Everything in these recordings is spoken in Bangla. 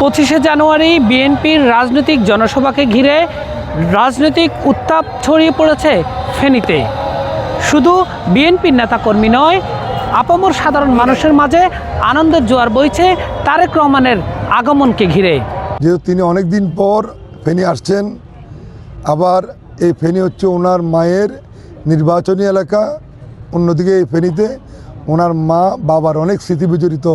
পঁচিশে জানুয়ারি বিএনপির রাজনৈতিক জনসভাকে ঘিরে রাজনৈতিক উত্তাপ ছড়িয়ে পড়েছে ফেনীতে। শুধু বিএনপির নেতাকর্মী নয়, আপামর সাধারণ মানুষের মাঝে আনন্দের জোয়ার বইছে তারেক রহমানের আগমনকে ঘিরে। যেহেতু তিনি অনেক দিন পর ফেনী আসছেন, আবার এই ফেনী হচ্ছে ওনার মায়ের নির্বাচনী এলাকা, অন্যদিকে এই ফেনীতে ওনার মা বাবার অনেক স্মৃতি বিজড়িত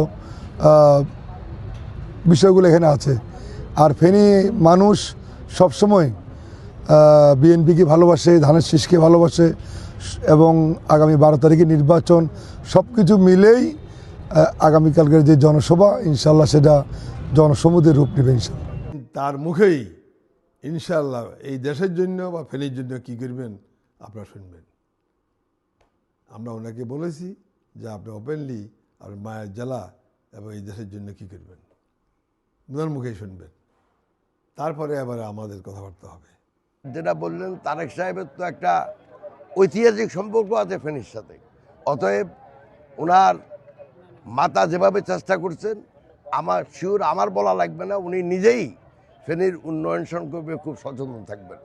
বিষয়গুলো এখানে আছে। আর ফেনী মানুষ সবসময় বিএনপিকে ভালোবাসে, ধানের শীষকে ভালোবাসে, এবং আগামী বারো তারিখে নির্বাচন সব কিছু মিলেই আগামীকালকের যে জনসভা ইনশাল্লাহ সেটা জনসমুদ্রের রূপ নেবে ইনশাল্লাহ তার মুখেই ইনশাল্লাহ এই দেশের জন্য বা ফেনীর জন্য কি করবেন আপনারা শুনবেন। আমরা ওনাকে বলেছি যে আপনি ওপেনলি আর মায়ের জ্বালা এবং এই দেশের জন্য কি করবেন। ওনার মুখেই শুনবেন। তারপরে এবারে আমাদের কথাবার্তা হবে। যেটা বললেন তারেক সাহেবের তো একটা ঐতিহাসিক সম্পর্ক আছে ফেনীর সাথে। অতএব ওনার মাতা যেভাবে চেষ্টা করছেন আমার শিওর আমার বলা লাগবে না উনি নিজেই ফেনীর উন্নয়ন সম্পর্কে খুব সচেতন থাকবেন।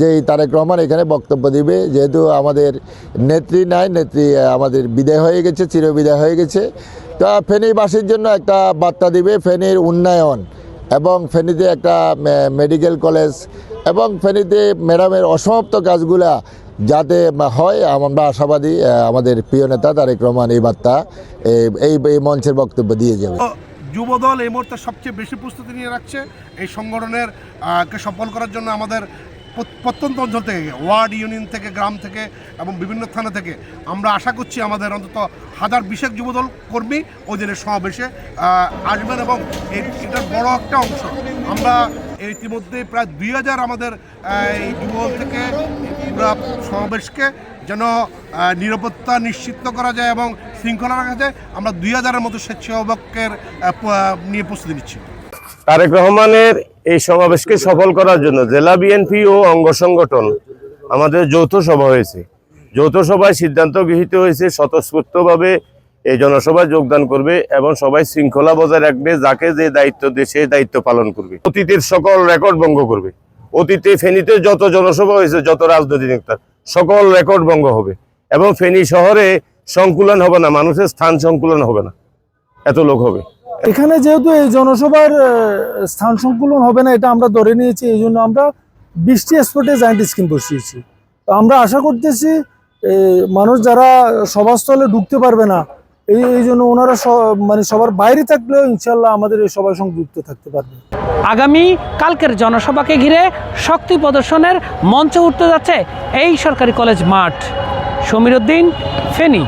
যেই তারেক রহমান এখানে বক্তব্য দিবে যেহেতু আমাদের নেত্রী নাই নেত্রী আমাদের বিদায় হয়ে গেছে চিরবিদায় হয়ে গেছে। তা ফেনীবাসীর জন্য একটা বার্তা দিবে, ফেনীর উন্নয়ন এবং ফেনীতে একটা মেডিকেল কলেজ এবং ফেনীতে ম্যাডামের অসমাপ্ত কাজগুলা যাতে হয়, আমরা আশাবাদী আমাদের প্রিয় নেতা তারেক রহমান এই বার্তা এই- এই মঞ্চের বক্তব্য দিয়ে যাবে। যুবদল এই মুহূর্তে সবচেয়ে বেশি প্রস্তুতি নিয়ে রাখছে এই সংগঠনের কে সফল করার জন্য আমাদের প্রত্যন্ত অঞ্চল থেকে, ওয়ার্ড ইউনিয়ন থেকে, গ্রাম থেকে এবং বিভিন্ন থানা থেকে আমরা আশা করছি আমাদের অন্তত হাজার বিশেক যুবদল কর্মী ওই দিনের সমাবেশে আসবেন এবং এটার বড় একটা অংশ। আমরা ইতিমধ্যে প্রায় দুই হাজার আমাদের এই যুবদল থেকে সমাবেশকে যেন নিরাপত্তা নিশ্চিত করা যায় এবং শৃঙ্খলা রাখা যায়, আমরা দুই হাজারের মতো স্বেচ্ছাসেবকের নিয়ে প্রস্তুতি নিচ্ছি। তারেক রহমানের এই সমাবেশকে সফল করার জন্য জেলা বিএনপি ও অঙ্গ সংগঠন আমাদের যৌথ সভা হয়েছে। যৌথ সভায় সিদ্ধান্ত গৃহীত হয়েছে, স্বতঃস্ফূর্তভাবে এই জনসভায় যোগদান করবে এবং সবাই শৃঙ্খলা বজায় রাখবে, যাকে যে দায়িত্ব দিয়ে সে দায়িত্ব পালন করবে। অতীতের সকল রেকর্ড ভঙ্গ করবে। অতীতে ফেনীতে যত জনসভা হয়েছে, যত রাজনৈতিক নেতা সকল রেকর্ড ভঙ্গ হবে এবং ফেনী শহরে সংকুলন হবে না, মানুষের স্থান সংকুলন হবে না। এত লোক হবে। এখানে যেহেতু এই জনসভার স্থান সংকুলন হবে না, এটা আমরা ধরে নিয়েছি, এই জন্য আমরা বৃষ্টি স্পটে জায়েন্ট স্কিম বসিয়েছি। তো আমরা আশা করতেছি মানুষ যারা সভাস্থলে ঢুকতে পারবে না, এই এই জন্য ওনারা মানে সবার বাইরে থাকলেও ইনশাল্লাহ আমাদের এই সভার সঙ্গে যুক্ত থাকতে পারবে। আগামী কালকের জনসভাকে ঘিরে শক্তি প্রদর্শনের মঞ্চে উঠতে যাচ্ছে এই সরকারি কলেজ মাঠ। সমীর উদ্দিন, ফেনী।